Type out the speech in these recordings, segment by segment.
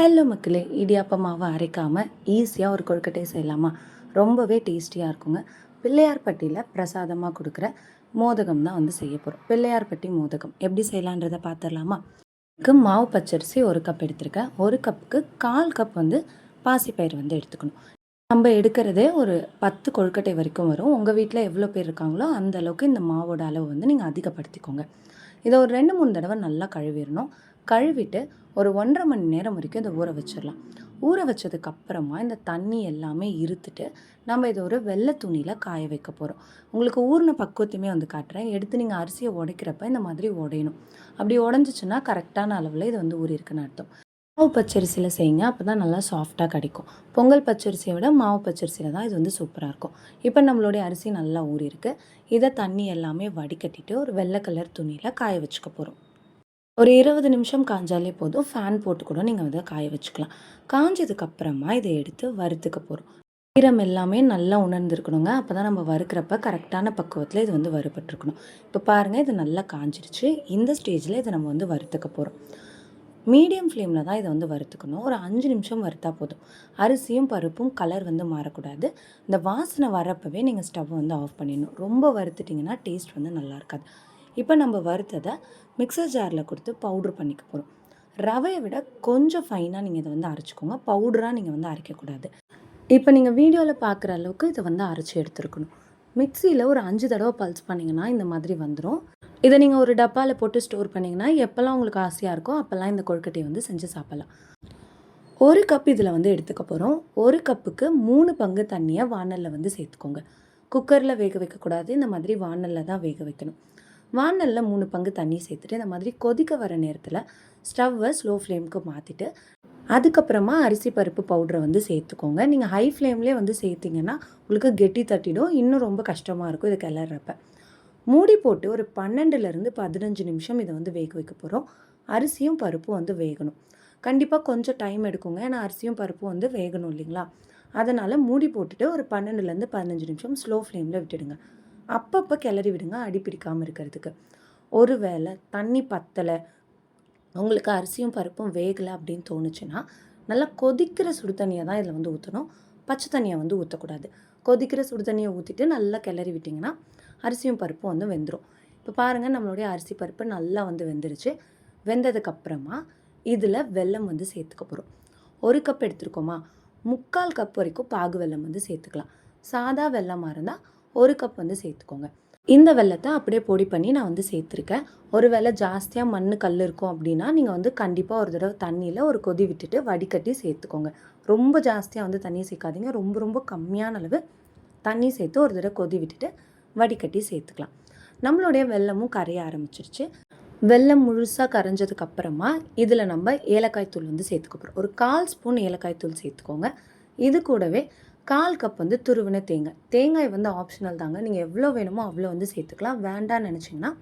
Hello மக்களே இடியாப்ப மாவை அரைக்காமல் ஈஸியாக ஒரு கொழுக்கட்டை செய்யலாமா? ரொம்பவே டேஸ்டியாக இருக்குங்க. பிள்ளையார்பட்டியில் பிரசாதமாக கொடுக்குற மோதகம் தான் வந்து செய்ய போகிறோம் பிள்ளையார்பட்டி மோதகம். எப்படி செய்யலான்றதை பார்த்துடலாமா இதுக்கு மாவு பச்சரிசி ஒரு கப் எடுத்திருக்கேன். ஒரு கப்புக்கு கால் கப் வந்து பாசிப்பயிர் வந்து எடுத்துக்கணும். நம்ம எடுக்கிறதே ஒரு பத்து கொழுக்கட்டை வரைக்கும் வரும். உங்கள் வீட்டில் எவ்வளோ பேர் இருக்காங்களோ அந்த அளவுக்கு இந்த மாவோட அளவு வந்து நீங்கள் அதிகப்படுத்திக்கோங்க. இதை ஒரு ரெண்டு மூணு தடவை நல்லா கழுவிடணும். கழுவிட்டு ஒரு ஒன்றரை மணி நேரம் வரைக்கும் இதை ஊற வச்சிடலாம். ஊற வச்சதுக்கு அப்புறமா இந்த தண்ணி எல்லாமே இருத்துட்டு நம்ம இதை ஒரு வெள்ளை துணியில் காய வைக்க போகிறோம் உங்களுக்கு ஊறின பக்குவத்தையுமே வந்து காட்டுறேன். எடுத்து நீங்கள் அரிசியை உடைக்கிறப்ப இந்த மாதிரி உடையணும். அப்படி உடஞ்சிச்சுன்னா கரெக்டான அளவில் இது வந்து ஊறியிருக்குன்னு அர்த்தம். மாவு பச்சரிசியில் செய்யுங்க. அப்போ தான் நல்லா சாஃப்டாக கிடைக்கும். பொங்கல் பச்சரிசியை விட மாவு பச்சரிசியில் தான் இது வந்து சூப்பராக இருக்கும். இப்போ நம்மளுடைய அரிசி நல்லா ஊறியிருக்கு இதை தண்ணி எல்லாமே வடிகட்டிட்டு ஒரு வெள்ளை கலர் துணியில் காய வச்சுக்க போகிறோம் ஒரு இருபது நிமிஷம் காஞ்சாலே போதும். ஃபேன் போட்டு கூட நீங்கள் வந்து காய வச்சுக்கலாம். காஞ்சதுக்கப்புறமா இதை எடுத்து வறுத்துக்க போகிறோம் ஈரம் எல்லாமே நல்லா உணர்ந்துருக்கணுங்க. அப்போ தான் நம்ம வறுக்கிறப்ப கரெக்டான பக்குவத்தில் இது வந்து வறுபட்டுருக்கணும். இப்போ பாருங்கள் இது நல்லா காஞ்சிருச்சு. இந்த ஸ்டேஜில் இதை நம்ம வந்து வறுத்துக்க போகிறோம் மீடியம் ஃப்ளேமில் தான் இதை வந்து வறுத்துக்கணும். ஒரு அஞ்சு நிமிஷம் வறுத்தா போதும். அரிசியும் பருப்பும் கலர் வந்து மாறக்கூடாது. இந்த வாசனை வரப்பவே நீங்கள் ஸ்டவ் வந்து ஆஃப் பண்ணிடணும். ரொம்ப வறுத்துட்டிங்கன்னா டேஸ்ட் வந்து நல்லா இருக்காது. இப்போ நம்ம வறுத்ததை மிக்சர் ஜாரில் கொடுத்து பவுட்ரு பண்ணிக்க போகிறோம் ரவையை விட கொஞ்சம் ஃபைனாக நீங்கள் இதை வந்து அரைச்சிக்கோங்க. பவுடராக நீங்கள் வந்து அரைக்கக்கூடாது இப்போ நீங்கள் வீடியோவில் பார்க்குற அளவுக்கு இதை வந்து அரைச்சி எடுத்துருக்கணும். மிக்சியில் ஒரு அஞ்சு தடவை பல்ஸ் பண்ணிங்கன்னா இந்த மாதிரி வந்துடும் இதை நீங்கள் ஒரு டப்பாவில் போட்டு ஸ்டோர் பண்ணிங்கன்னா எப்போல்லாம் உங்களுக்கு ஆசையாக இருக்கோ அப்போல்லாம் இந்த கொழுக்கட்டையை வந்து செஞ்சு சாப்பிட்லாம். ஒரு கப் இதில் வந்து எடுத்துக்க போகிறோம் ஒரு கப்புக்கு மூணு பங்கு தண்ணியை வானலில் வந்து சேர்த்துக்கோங்க. குக்கரில் வேக வைக்கக்கூடாது. இந்த மாதிரி வானலில் தான் வேக வைக்கணும். வானலில் மூணு பங்கு தண்ணி சேர்த்துட்டு இந்த மாதிரி கொதிக்க வர நேரத்தில் ஸ்டவ்வை ஸ்லோ ஃப்ளேமுக்கு மாற்றிட்டு அதுக்கப்புறமா அரிசி பருப்பு பவுடரை வந்து சேர்த்துக்கோங்க. நீங்கள் ஹை ஃப்ளேம்லேயே வந்து சேர்த்திங்கன்னா உங்களுக்கு கெட்டி தட்டிடும். இன்னும் ரொம்ப கஷ்டமாக இருக்கும். இது கிளறப்ப. மூடி போட்டு ஒரு பன்னெண்டுலேருந்து பதினஞ்சு நிமிஷம் இதை வந்து வேக வைக்க போகிறோம் அரிசியும் பருப்பும் வந்து வேகணும். கண்டிப்பாக கொஞ்சம் டைம் எடுக்குங்க. ஏன்னா அரிசியும் பருப்பும் வந்து வேகணும் இல்லைங்களா? அதனால் மூடி போட்டுட்டு ஒரு பன்னெண்டுலேருந்து பதினஞ்சு நிமிஷம் ஸ்லோ ஃப்ளேமில் விட்டுடுங்க. அப்பப்போ கிளறி விடுங்க அடி பிடிக்காமல் இருக்கிறதுக்கு. ஒரு வேளை தண்ணி பத்தலை உங்களுக்கு அரிசியும் பருப்பும் வேகலை அப்படின்னு தோணுச்சுன்னா நல்லா கொதிக்கிற சுடு தண்ணியை தான் இதில் வந்து ஊற்றணும் பச்சை தண்ணியை வந்து ஊற்றக்கூடாது கொதிக்கிற சுடு தண்ணியை ஊற்றிட்டு நல்லா கிளறி விட்டிங்கன்னா அரிசியும் பருப்பும் வந்து வெந்துடும் இப்போ பாருங்கள் நம்மளுடைய அரிசி பருப்பு நல்லா வந்து வெந்துருச்சு. வெந்ததுக்கப்புறமா இதில் வெல்லம் வந்து சேர்த்துக்க போகிறோம் ஒரு கப் எடுத்துருக்கோமா? முக்கால் கப் வரைக்கும் பாகு வெல்லம் வந்து சேர்த்துக்கலாம். சாதா வெல்லமாக இருந்தால் ஒரு கப் வந்து சேர்த்துக்கோங்க. இந்த வெள்ளத்தை அப்படியே பொடி பண்ணி நான் வந்து சேர்த்துருக்கேன். ஒரு வேளை ஜாஸ்தியாக மண் கல் இருக்கும் அப்படின்னா நீங்கள் வந்து கண்டிப்பாக ஒரு தடவை தண்ணியில் ஒரு கொதி விட்டுட்டு வடிகட்டி சேர்த்துக்கோங்க. ரொம்ப ஜாஸ்தியாக வந்து தண்ணி சேர்க்காதீங்க. ரொம்ப ரொம்ப கம்மியான அளவு தண்ணி சேர்த்து ஒரு தடவை கொதி விட்டுட்டு வடிகட்டி சேர்த்துக்கலாம். நம்மளுடைய வெள்ளமும் கரைய ஆரம்பிச்சிருச்சு. வெள்ளம் முழுசாக கரைஞ்சதுக்கு அப்புறமா இதில் நம்ம ஏலக்காய் தூள் வந்து சேர்த்துக்க போகிறோம் ஒரு கால் ஸ்பூன் ஏலக்காய் தூள் சேர்த்துக்கோங்க. இது கூடவே கால் கப் வந்து துருவின தேங்காய். தேங்காய் வந்து ஆப்ஷனல் தாங்க. நீங்கள் எவ்வளோ வேணுமோ அவ்வளோ வந்து சேர்த்துக்கலாம். வேண்டாம்னு நினச்சிங்கன்னா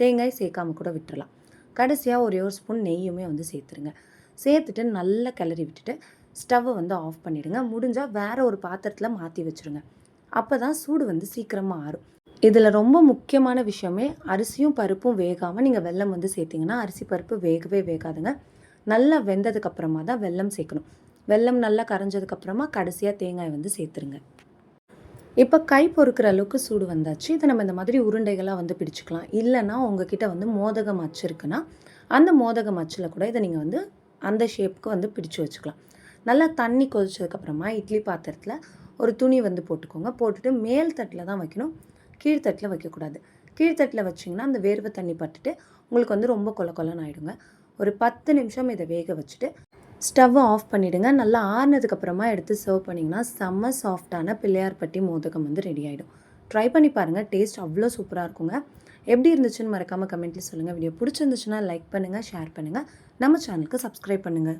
தேங்காய் சேர்க்காம கூட விட்டுறலாம். கடைசியாக ஒரே ஒரு ஸ்பூன் நெய்யுமே வந்து சேர்த்துருங்க. சேர்த்துட்டு நல்லா கிளறி விட்டுட்டு ஸ்டவ்வை வந்து ஆஃப் பண்ணிவிடுங்க முடிஞ்சால் வேறு ஒரு பாத்திரத்தில் மாற்றி வச்சுருங்க. அப்போ தான் சூடு வந்து சீக்கிரமாக ஆறும். இதில் ரொம்ப முக்கியமான விஷயமே அரிசியும் பருப்பும் வேகாமல் நீங்கள் வெல்லம் வந்து சேர்த்திங்கன்னா அரிசி பருப்பு வேகவே வேகாதுங்க. நல்லா வெந்ததுக்கப்புறமா தான் வெல்லம் சேர்க்கணும். வெல்லம் நல்லா கரைஞ்சதுக்கப்புறமா கடைசியாக தேங்காய் வந்து சேர்த்துருங்க. இப்போ கை பொறுக்கிற அளவுக்கு சூடு வந்தாச்சு. இதை நம்ம இந்த மாதிரி உருண்டைகளாக வந்து பிடிச்சிக்கலாம். இல்லைன்னா உங்ககிட்ட வந்து மோதகம் அச்சு இருக்குன்னா அந்த மோதகம் அச்சில் கூட இதை நீங்கள் வந்து அந்த ஷேப்புக்கு வந்து பிடிச்சு வச்சுக்கலாம். நல்லா தண்ணி கொதிச்சதுக்கப்புறமா இட்லி பாத்திரத்தில் ஒரு துணி வந்து போட்டுக்கோங்க. போட்டுட்டு மேல் தட்டில் தான் வைக்கணும். கீழ்த்தட்டில் வைக்கக்கூடாது. கீழ்த்தட்டில் வச்சிங்கன்னா அந்த வேர்வை தண்ணி பட்டுட்டு உங்களுக்கு வந்து ரொம்ப கொல கொலன்னு ஆகிடுங்க ஒரு பத்து நிமிஷம் இதை வேக வச்சுட்டு ஸ்டவ்வை ஆஃப் பண்ணிவிடுங்க நல்லா ஆறுனதுக்கப்புறமா எடுத்து சர்வ் பண்ணிங்கன்னா செம்ம சாஃப்டான பிள்ளையார்பட்டி மோதகம் வந்து ரெடி ஆகிடும் ட்ரை பண்ணி பாருங்கள் டேஸ்ட் அவ்வளோ சூப்பராக இருக்குங்க. எப்படி இருந்துச்சுன்னு மறக்காமல் கமெண்ட்டில் சொல்லுங்கள் வீடியோ பிடிச்சிருந்துச்சுன்னா லைக் பண்ணுங்கள் ஷேர் பண்ணுங்கள் நம்ம சேனலுக்கு சப்ஸ்கிரைப் பண்ணுங்கள்